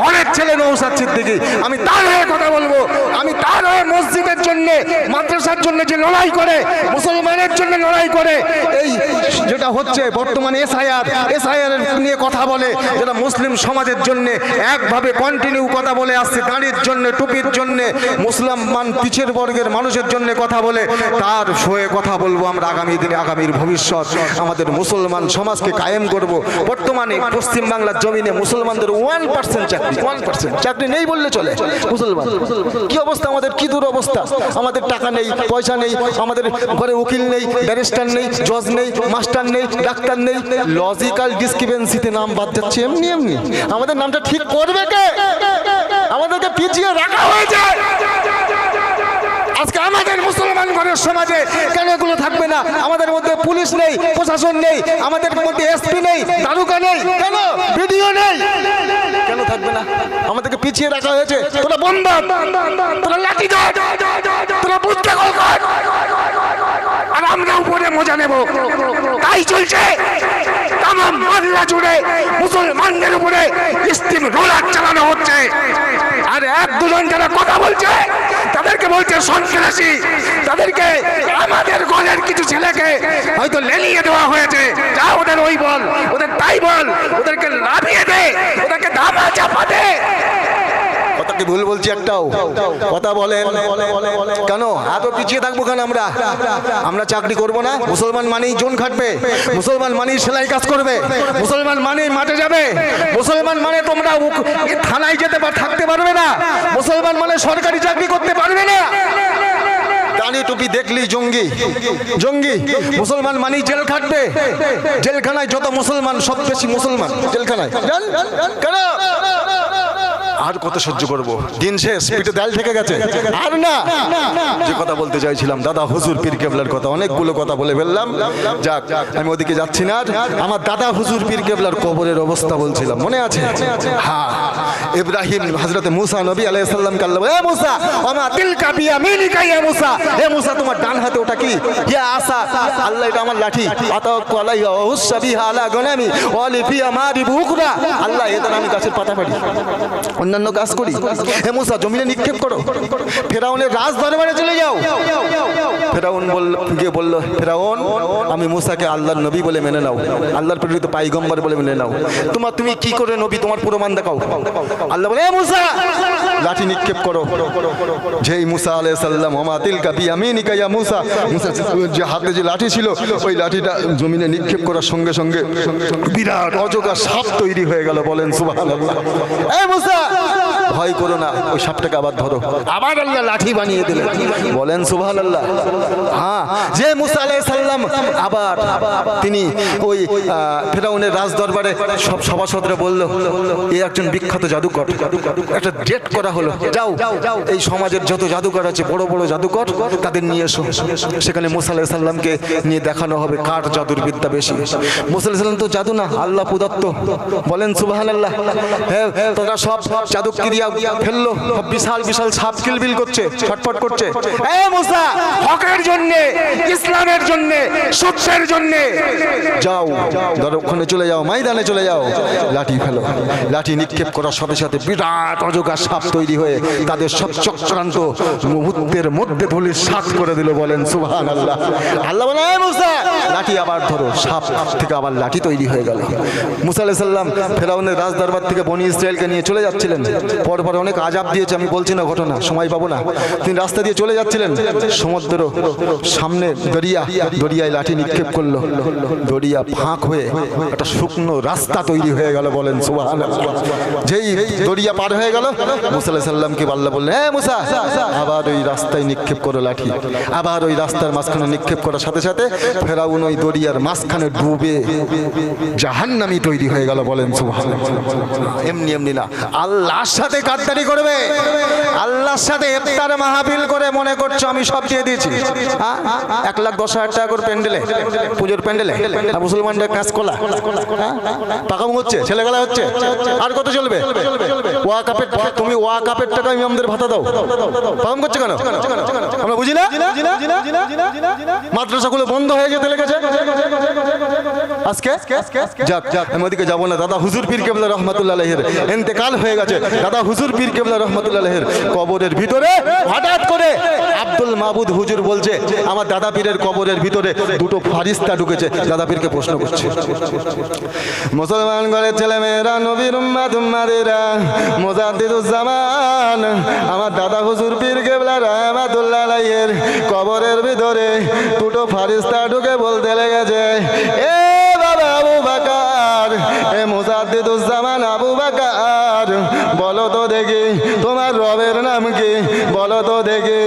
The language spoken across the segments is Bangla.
ঘরের ছেলে নৌসাদ সিদ্দিকি। আমি তার হয়ে কথা বলব। আমি তার হয়ে মসজিদের জন্য, মাদ্রাসার জন্য যে লড়াই করে, মুসলমানের জন্য লড়াই করে, এই যেটা হচ্ছে বর্তমানে এসআইআর এসআইআর নিয়ে কথা বলে, যেটা মুসলিম সমাজের জন্য একভাবে কন্টিনিউ কথা বলে আসছে, দাঁড়ির জন্য, টুপির জন্য, মুসলমান পিছের বর্গের মানুষের জন্য কথা বলে, তার হয়ে কথা বলব আমরা আগামী দিনে, আগামীর ভবিষ্যৎ। আমাদের মুসলমান সমাজকে কায়েম করব। বর্তমানে পশ্চিমবাংলার জমিনে মুসলমানদের ওয়ান পার্সেন্ট চাকরি। চাকরি নেই বললে চলে। মুসলমান, কি অবস্থা আমাদের? কি দূর অবস্থা আমাদের টাকা নেই, পয়সা নেই, আমাদের ঘরে উকিল নেই, ব্যারিস্টার নেই, জজ নেই, মাস্টার নেই, ডাক্তার নেই। লজিক্যাল ডিসক্রিপেন্সিতে নাম বাদ যাচ্ছে এমনি এমনি। আমাদের নামটা ঠিক করবে কে? আমাদেরকে পিছিয়ে রাখা হয়েছে। আজকে আমাদের মুসলমান ঘরের সমাজে কেন এগুলো থাকবে না? আমাদের মধ্যে পুলিশ নেই, প্রশাসন নেই, আমাদের মধ্যে এসপি নেই দারুকা নেই, কেন? ভিডিও নেই। থাকবে না। আমাদেরকে পিছিয়ে রাখা হয়েছে। তোরা বন্ধ। তোরা লাঠি দাও তোরা কল কর আর আমরা উপরে মজা নেব। তাই চলছে তাম মহল্লা জুড়ে মুসলমানদের উপরে স্টিম রোলার চালানো হচ্ছে। আর এক দুজন যারা কথা বলছে, তাদেরকে বলছে সন্ত্রাসী তাদেরকে আমাদের ঘরের কিছু ছেলেকে হয়তো লেলিয়ে দেওয়া হয়েছে। যা ওদের ওই বল, ওদের তাই বল, ওদেরকে লাভিয়ে দে, ওদেরকে দামা চাপা দে। কি ভুল বলছি একটাও। কথা বলেন। কেন? এত পিছিয়ে থাকব কেন আমরা? আমরা চাকরি করব না। মুসলমান মানেই জোন খাটবে। মুসলমান মানেই সেলাই কাজ করবে। মুসলমান মানেই মাঠে যাবে। মুসলমান মানে তোমরা থানায় যেতে থাকতে পারবে না। মুসলমান মানে সরকারি চাকরি করতে পারবে না। দাঁড়িয়ে টুপি দেখলি জঙ্গি? জঙ্গি? মুসলমান মানেই জেল খাটবে। জেলখানায় যত মুসলমান, সব বেশি মুসলমান। জেলখানায়। কেন? আর কত সহ্য করব? দিন শেষ পিঠে দেয়াল থেকে গেছে। আর না যে কথা বলতে চাইছিলাম দাদা হুজুর পীর কেবলার কথা অনেকগুলো কথা বলে ফেললাম। যাক আমি ওদিকে যাচ্ছি না। আমার দাদা হুজুর পীর কেবলার কবরের অবস্থা বলছিলাম মনে আছে? হ্যাঁ। ইব্রাহিম হযরতে মুসা নবী আলাইহিস সালাম কাল্লাম এ মুসা আমা তিলকা বিয়া মিনিকা ইয়া মুসা এ মুসা তোমার ডান হাতে ওটা কি? ইয়া আসা আল্লাহ এটা আমার লাঠি। আতাওয়াক্কু আলাইহা ওয়া হুসা আলা গনামি ওয়া লি ফিয়া মারিবু উখরা আল্লাহ এদের আমি গাছের পাতা পারি অন্যান্য কাজ করি। হে মুসা, জমিনে নিক্ষেপ করো। ফেরাউনের রাজ দরবারে চলে যাও। ফেরাউন বলল গিয়ে বলল, ফেরাউন, আমি মুসাকে আল্লাহর নবী বলে মেনে নাও। আল্লাহর প্রেরিত পাইগম্বর বলে মেনে নাও। তোমার তুমি কি করে নবী তোমার প্রমাণ দেখাও? আল্লাহ বলে, "এ মুসা, লাঠি নিক্ষেপ করো। যেই মুসা আলাইহিস সালাম ওমা তিলকা বিয়ামিনিকা ইয়া মুসা। মুসা যে হাতে যে লাঠি ছিল, ওই লাঠিটা জমিনে নিক্ষেপ করার সঙ্গে সঙ্গে বিরাট অজগর সাপ তৈরি হয়ে গেল বলেন সুবহানাল্লাহ। এই মুসা ভয় করো না, ওই সাপটাকে আবার ধরো। আবার আল্লাহ লাঠি বানিয়ে দিলেন বলেন, সুবহানাল্লাহ। হ্যাঁ যে মুসা আলাইহিস সালাম আবার তিনি ওই ফেরাউনের রাজ দরবারে সব সভাসদরা বলল, এ একজন বিখ্যাত জাদুকর। একটা ডেট করা হলো। যাও, এই সমাজের যত জাদুকর আছে, বড় বড় জাদুকর, তাদের নিয়ে এসো। সেখানে মুসা আলাইহিস সালামকে নিয়ে দেখানো হবে কার জাদুর বিদ্যা বেশি। মুসা আলাইহিস সালাম তো জাদু না, আল্লাহ প্রদত্ত বলেন, সুবহানাল্লাহ। হ্যাঁ তোরা সব জাদু ক্রিয়া ফেলল? বিশাল বিশাল কিলবিল করছে, ছটফট করছে। এ মুসা, হকের জন্য, ইসলামের জন্য জন্য। যাও ওখানে চলে যাও, ময়দানে চলে যাও। লাঠি ফেলো। লাঠি নিক্ষেপ করার সাথে সাথে বিরাট অজগর সাপ তৈরি হয়ে তাদের সব চক্রান্ত মুহূর্তের মধ্যে ধুলি সাত করে দিল, বলেন সুবহান আল্লাহ আল্লাহ বলে, "এ মুসা, লাঠি আবার ধরো। সাপ থেকে আবার লাঠি তৈরি হয়ে গেল। মুসা আলাইহিস সালাম ফেরাউনের রাজ দরবার থেকে বনি ইসরায়েলকে নিয়ে চলে যাচ্ছিলেন। পর পর অনেক আজাব দিয়েছে, আমি বলছি না ঘটনা, সময় পাবো না। তিনি রাস্তা দিয়ে চলে যাচ্ছিলেন। সমুদ্র সামনে দরিয়া, দরিয়ায় লাঠি নিক্ষেপ করল। দরিয়া ফাঁক হয়ে একটা শুকনো রাস্তা তৈরি হয়ে গেল বলেন যেই দরিয়া পার হয়ে গেল, মুসা সাল্লামকে আল্লাহ বললেন হ্যাঁ মুসা, আবার ওই রাস্তায় নিক্ষেপ করো লাঠি। আবার ওই রাস্তার মাঝখানে নিক্ষেপ করার সাথে সাথে ফেরাউন ওই দরিয়ার মাঝখানে ডুবে জাহান্নামি তৈরি হয়ে গেল বলেন সুবহান এমনি এমনি না আল্লাহর সাথে গাদ্দারি করবে? আল্লাহর সাথে ইফতার মাহফিল করে মনে করছ আমি সব দিয়ে দিয়েছি। হ্যাঁ? এক লাখ দশ হাজার টাকা করে প্যান্ডেলে, পুজোর প্যান্ডেলে মুসলমানদের কাজ কলা হ্যাঁ? পাকাম হচ্ছে, ছেলেবেলা হচ্ছে, আর কত চলবে? ওয়া কাপের তুমি ওয়া কাপের টাকা ইমামদের ভাতা দাও। পালন করছে কেন? আমরা বুঝি না? মাদ্রাসাগুলো বন্ধ হয়ে যেতে লেগেছে আজকে? যাক যাক, আমি ওদিকে যাব না। দাদা হুজুর পীর কেবলা রহমতুল্লাহ এতেকাল হয়ে গেছে। দাদা হুজুর পীর কেবলা রহমতুল্লাহ কবরের ভিতরে হঠাৎ করে আব্দুল মাহবুদ হুজুর বলছে, আমার দাদা পীরের কবরের ভিতরে দুটো ফারিস্তা ঢুকেছে। দাদা পীরকে প্রশ্ন করছে। মুসলমান ঘরের ছেলে মেয়েরা নবীর উম্মাদ, উম্মাদেরা, মোজাদ্দিদুজ্জামান, আমার দাদা হুজুর পীর কেবলা রহমাতুল্লাহ কবরের ভিতরে দুটো ফারিস্তা ঢুকে বলতে লেগেছে, এ বাবা আবু বাকার, এ মোজাদ্দিদুজ্জামান বলো তো দেখি, তোমার রবের নাম কি? বলো তো দেখি।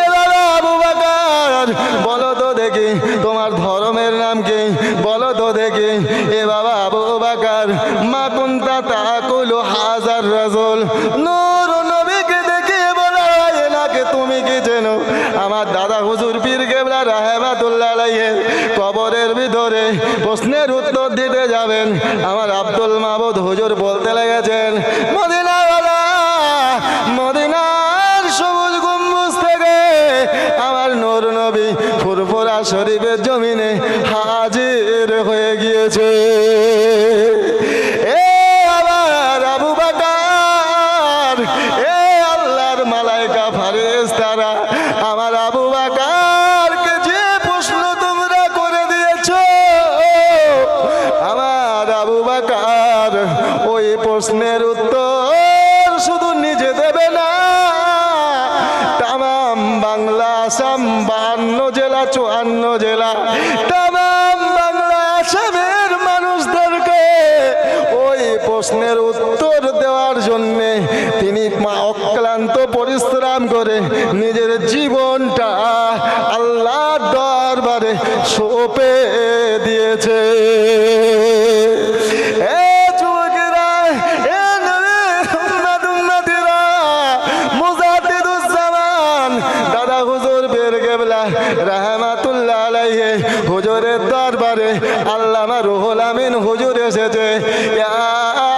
এ বাবা আবু বাকার, বলো তো দেখি, তোমার ধর্মের নাম কি? বলো তো দেখি। এ বাবা আবু বাকার, মা কুন্তা হাজার রাজুল। নূর নবীকে বলা তুমি কি চেনো? আমার দাদা হুজুর পীর কেবলা কবরের ভিতরে প্রশ্নের উত্তর দিতে যাবেন। আমার আব্দুল মাহবুদ হুজুর বলতে ফুরফুরা শরীফের জমিনে হাজির হয়ে গিয়েছে। বাংলা আসাম বাহান্ন জেলা, চুয়ান্ন জেলা। তাম বাংলা আসামের মানুষদেরকে ওই প্রশ্নের উত্তর দেওয়ার জন্যে তিনি অক্লান্ত পরিশ্রম করে নিজের জীবনটা আল্লাহ দরবারে সোপে রাহমাতুল্লাহ আলাইহি, হুজুরের দরবারে আল্লামা রুহুল আমিন হুজুর এসেছে।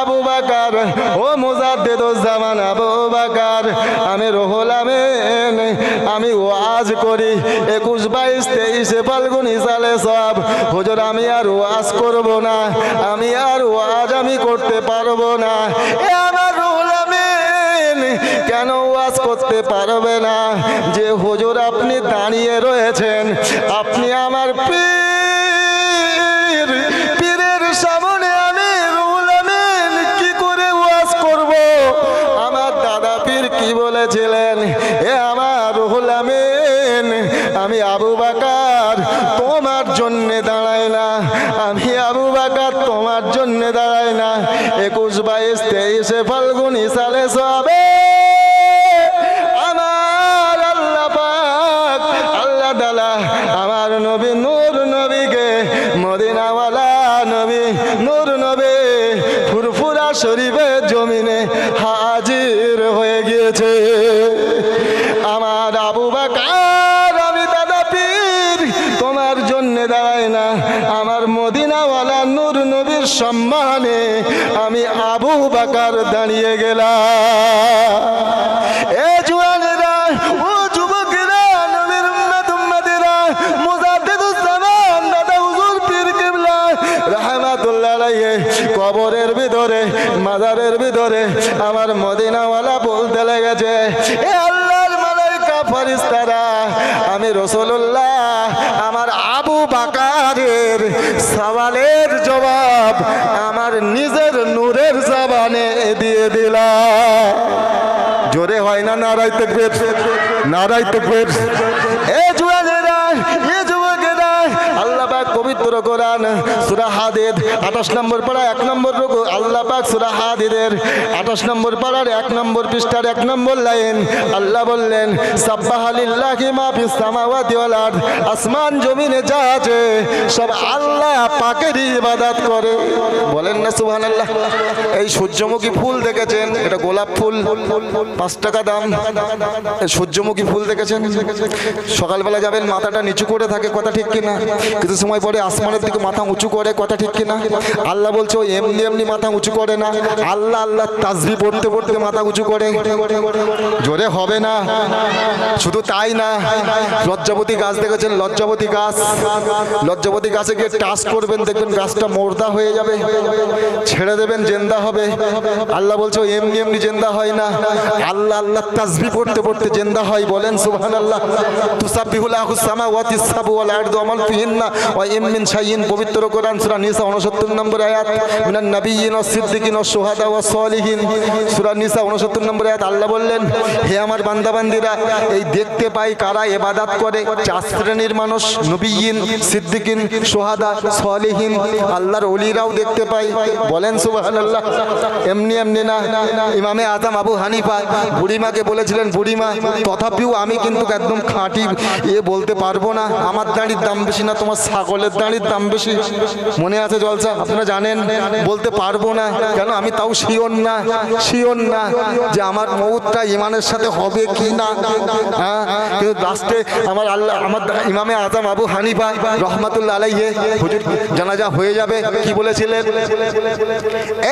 আবু বাকার, ও মুজাদ্দিদুজ্জামান আবু বাকার, আমি রুহুল আমিন, আমি ওয়াজ করি, একুশ বাইশ তেইশে ফাল্গুনি সালে সব হুজুর, আমি আর ওয়াজ করব না, আমি আর ওয়াজ আমি করতে পারব না। আমার রুহুল আমিন, কেন করতে পারবে না। যে হুজুর আপনি দাঁড়িয়ে রয়েছেন, আপনি আমার পীর। পীরের আমার দাদা পীর কি বলেছিলেন? এ আমার আমি আবু বাকার, তোমার জন্যে দাঁড়াই না। আমি আবু বাকার, তোমার জন্যে দাঁড়াই না। একুশ বাইশ, তেইশে ফাল্গুনি সালে সবে সম্মানে আমি আবু বাকার দাঁড়িয়ে গেলাম। এ জুয়ানেরা ও যুবকেরা, নবীর দাদা হুজুর পীর কিবলা, রাহমাতুল্লাহ আলাইহি, কবরের ভিতরে, মাজারের ভিতরে আমার মদিনাওয়ালা বলতে লেগেছে, এ আল্লাহর মালাইকা আমি রাসূলুল্লাহ, আমার আবু বাকারের সওয়ালের জবাব আমার নিজের নূরের জবানে দিয়ে দিলাম জোরে হয় না, নারায় তকবীর নারায় তকবীর। এ জুয়ানেরা পবিত্র কোরআন, সূরা হাদিদ 28 নম্বর পারা এক নম্বর রুকু, আল্লাহ পাক সূরা হাদিদের 28 নম্বর পারার এক নম্বর পৃষ্ঠার এক নম্বর লাইন, আল্লাহ বললেন আসমান জমিনে যা আছে, সব আল্লাহ পাকের ইবাদত করে। বলেন না সুবহানাল্লাহ, এই সূর্যমুখী ফুল দেখেছেন, এটা গোলাপ ফুল, পাঁচ টাকা দাম। সূর্যমুখী ফুল দেখেছেন? সকালবেলা যাবেন, মাথাটা নিচু করে থাকে, কথা ঠিক কিনা? কিছু সময় পরে আসমানের দিকে মাথা উঁচু করে, কথা ঠিক কিনা? আল্লাহ বলছে, ও এমনি এমনি মাথা উঁচু করে না। আল্লাহ আল্লাহ তাজবি পড়তে পড়তে মাথা উঁচু করে। জোরে হবে না। শুধু তাই না, লজ্জাবতী গাছ দেখেছেন? লজ্জাবতী গাছ। লজ্জাবতী গাছে গিয়ে টাচ করবেন, দেখবেন গাছটা মোর্দা হয়ে যাবে। ছেড়ে দেবেন, জেন্দা হবে। আল্লাহ বলছে এমনি এমনি জেন্দা হয় না। আল্লাহ আল্লাহ তাজবি পড়তে পড়তে জেন্দা হয়। বলেন, সুবহানাল্লাহ। তুসাব্বিহুল আহুস সামাওয়াতি সাবু ওয়াল আরদু ওয়া মান ফিহিন্না ওয়া ইম মিন শাইইন, পবিত্র কোরআন সূরা নিসা 69 নম্বর আয়াত। মিনান নাবিয়্যিন ওয়াস সিদ্দিকিন ওয়াস শুহাদা ওয়াস সালিহিন। সূরা নিসা 69 নম্বর আয়াত, আল্লাহ বললেন, হে আমার বান্দাবান্দিরা, এই দেখতে পাই কারা ইবাদত করে? চার শ্রেণির মানুষ, নবিয়িন, সিদ্দিকিন সোহাদা সালিহিন, আল্লাহর ওলিরাও দেখতে পাই। বলেন, সুবহানাল্লাহ। এমনি এমনি না, ইমামে আজম আবু হানিফা বুড়িমাকে বলেছিলেন, বুড়িমা, তথাপিও আমি কিন্তু একদম খাঁটি এ বলতে পারব না। আমার দাঁড়ির দাম বেশি না, তোমার ছাগলের দাঁড়ির দাম বেশি। মনে আছে জলসা? আপনারা জানেন, বলতে পারব না। কেন? আমি তাও শিওর না শিওর না যে আমার মৌতটা ইমানের সাথে হবে কি না। হ্যাঁ? কিন্তু লাস্টে আমার আল্লাহ, আমার ইমামে আজম আবু হানিফা রহমাতুল্লাহ আলাইহে, হুজুর, জানাজা হয়ে যাবে। কি বলেছিলেন?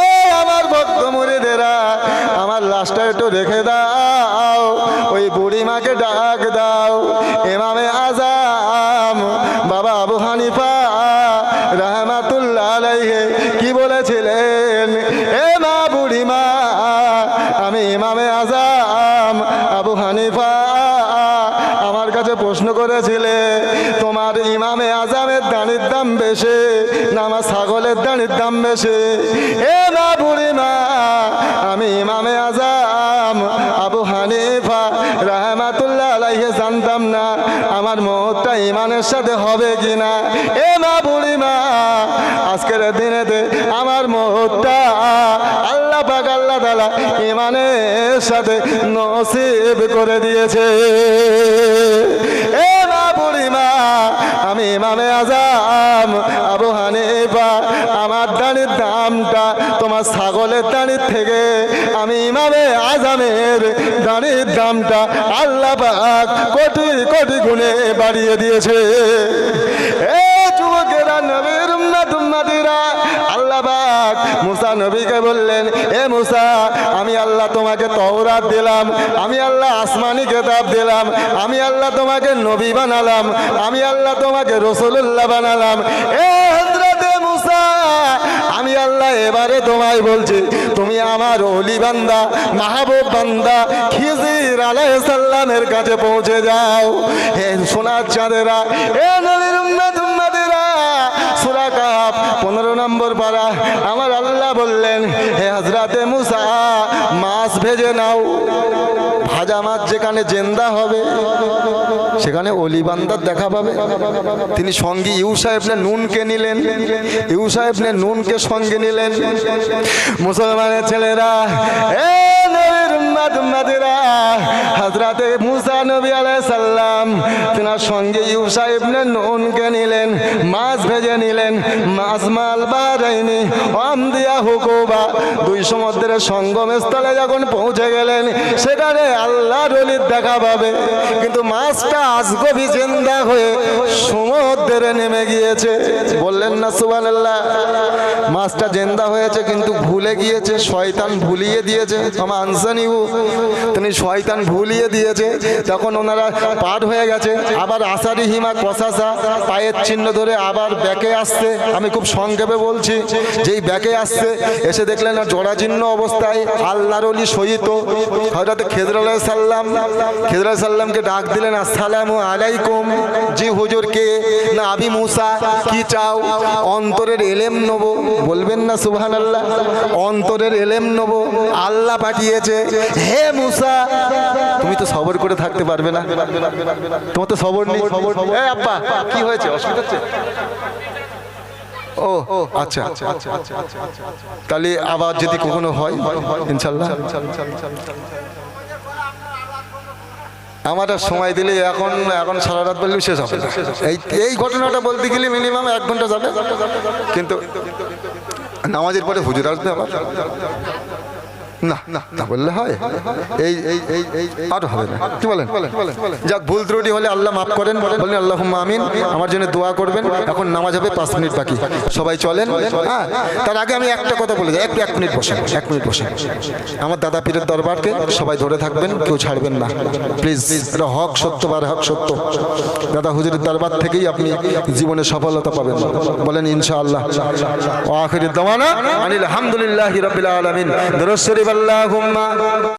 এ আমার ভক্ত মুরিদেরা আমার লাশটা একটু রেখে দাও। ওই বুড়ি মাকে ডাক দাও। ইমামে আজম, বাবা আবু হানিফা আজম আবু হানিফা আমার কাছে প্রশ্ন করেছিলে, তোমার ইমামে আজামের দাঁড়ির দাম বেশি না আমার ছাগলের দাঁড়ির দাম বেশি? এ মা বুড়ি মা আমি ইমামে আজাম আবু হানিফা, রাহমাতুল্লাহ আলাইহে জানতাম না আমার মতটা ইমানের সাথে হবে কিনা। এ মা বুড়ি মা আজকের দিনেতে আমার মতটা আল্লাহ আল্লাহ তালা ইমানের সাথে নসিব করে দিয়েছে। এ মা বুড়িমা আমি ইমামে আজাম, আবু হানিফা, আমার দাঁড়ির দামটা তোমার ছাগলের দাঁড়ির থেকে। আমি ইমামে আজামের দাঁড়ির দামটা আল্লাহ কোটি কোটি গুণে বাড়িয়ে দিয়েছে। মুসা নবীকে বললেন, এ মুসা, আমি আল্লাহ তোমাকে তওরাত দিলাম, আমি আল্লাহ আসমানি কেতাব দিলাম, আমি আল্লাহ তোমাকে নবী বানালাম, আমি আল্লাহ তোমাকে রসুল্লাহ বানালাম। এ হযরতে মুসা, আমি আল্লাহ এবারে তোমায় বলছি, তুমি আমার অলি বান্দা, মাহবুব বান্দা, খিজির আলাইহিস সালামের কাছে পৌঁছে যাও। হে সোনার চাঁদেরা, এ নবীর 15 নম্বর পাড়া। আমার আল্লাহ বললেন, হে হাজরাতে মুসা, মাছ ভেজে নাও। ভাজা মাছ যেখানে জেন্দা হবে, সেখানে অলিবান্দার দেখা পাবে। তিনি সঙ্গে ইউ সাহেবনে নুনকে নিলেন। ইউ সাহেবনে নুনকে সঙ্গে নিলেন। মুসলমানের ছেলেরা, এ উম্মাত উম্মাতেরা হযরতে মুসা নবী আলাইহিস সালাম, তিনার সঙ্গে ইউ সাহেবনে নুনকে নিলেন, মাছ ভেজে নিলেন, মাছ মাল বাড়াইনি আম দিয়া হুকুবা, দুই সমুদ্রের সঙ্গম স্থলে যখন পৌঁছে গেলেন, সেখানে আল্লাহ রলির দেখা পাবে। কিন্তু মাছটা আজগবি জিন্দা হয়ে সমুদ্রে নেমে গিয়েছে। বললেন না সুবান মাছটা জেন্দা হয়েছে কিন্তু ভুলে গিয়েছে, শয়তান ভুলিয়ে দিয়েছে। আমার আনসানিউ তিনি শয়তান ভুলিয়ে দিয়েছে। তখন ওনারা পার হয়ে গেছে। আবার আসারি হিমা কষাসা পায়ের চিহ্ন ধরে আবার ব্যাকে আসছে। আমি খুব সংক্ষেপে বলছি, যেই ব্যাকে আসছে, এসে দেখলেন জরাজীর্ণ অবস্থায় আল্লাহর অলি সহিত। হয়তো খেজর আলাহ সাল্লাম খেজর আলাহ সাল্লামকে ডাক দিলেন, আসসালামু আলাইকুম। জি হুজুর কে? না, আবি মুসা, কি চাও? অন্তরের এলেম নেব। বলবেন না সুবহান আল্লাহ অন্তরের এলেম নেব। আল্লাহ পাঠিয়েছে। হে মুসা তুমি তো সবর করে থাকতে পারবে না। তোমার তো সবর নেই। আব্বা কি হয়েছে? অসুবিধা হচ্ছে? ও আচ্ছা আচ্ছা আচ্ছা আচ্ছা তাহলে আবার যদি কখনো হয় ইনশাল্লাহ। আমার আর সময় দিলে এখন এখন সারা রাত বললে শেষ হবে। এই এই ঘটনাটা বলতে গেলে মিনিমাম এক ঘণ্টা যাবে। কিন্তু নামাজের পরে হুজুর আসবে আবার। না না না বললে হয়। এই এই এই এই আর হবে না। কি বলেন? যাক ভুল ত্রুটি হলে আল্লাহ মাফ করেন বলেন আল্লাহ আমিন। আমার জন্য দোয়া করবেন। এখন নামাজ হবে পাঁচ মিনিট বাকি। সবাই চলেন। হ্যাঁ তার আগে আমি একটা কথা বলে যাই। একটু এক মিনিট বসেন এক মিনিট বসেন। আমার দাদা পীরের দরবারকে সবাই ধরে থাকবেন কেউ ছাড়বেন না। প্লিজ এটা হক সত্য বার হক সত্য? দাদা হুজুরের দরবার থেকেই আপনি জীবনে সফলতা পাবেন। বলেন ইনশাআল্লাহ। আখির দাওয়ানা আনিল হামদুলিল্লাহি রাব্বিল আলামিন। দরুদ শরীফ আল্লাহুম্মা